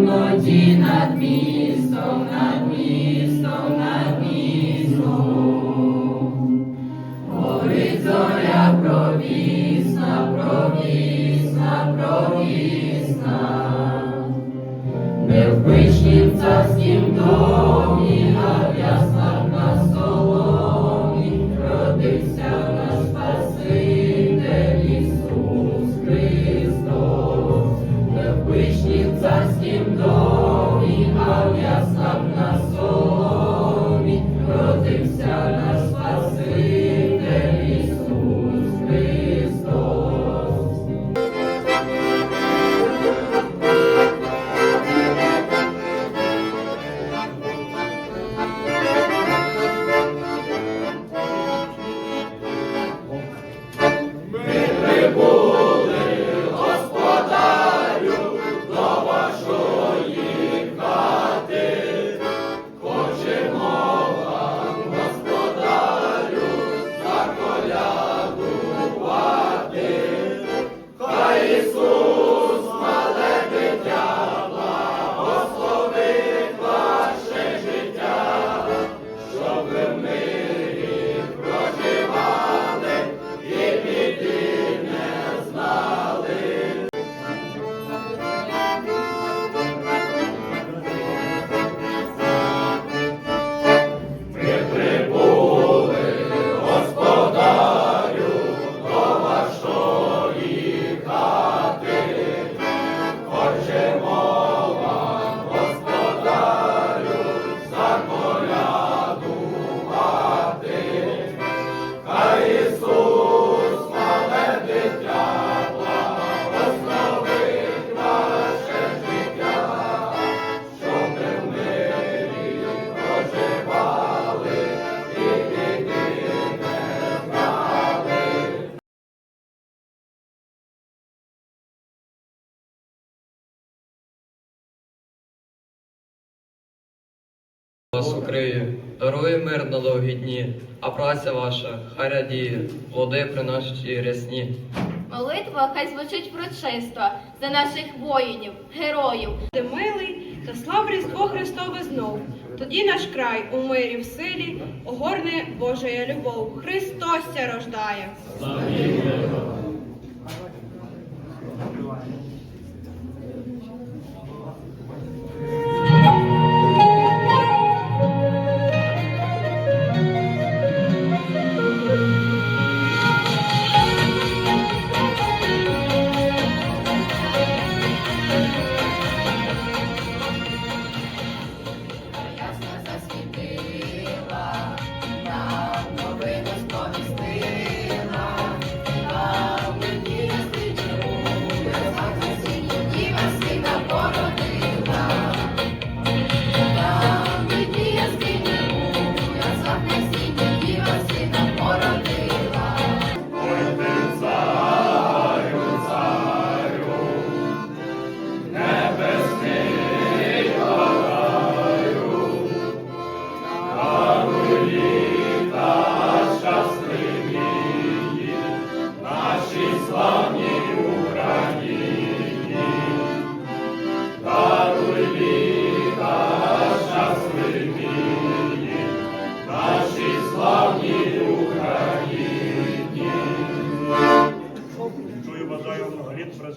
темноті над містом, над містом, над містом. Горить зоря провісна, провісна, провісна. Вас укриє, дарує мир на довгі дні, а праця ваша хай радіє, плоди приносять і рясні. Молитва хай звучить врочисто за наших воїнів, героїв. Ти милий, та слав Різдво Христове знов. Тоді наш край у мирі в силі огорне Божая любов. Христос ся рождає.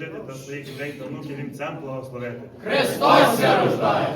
навчити та своїх людей та внуків їм цим благословити. Христос рождає!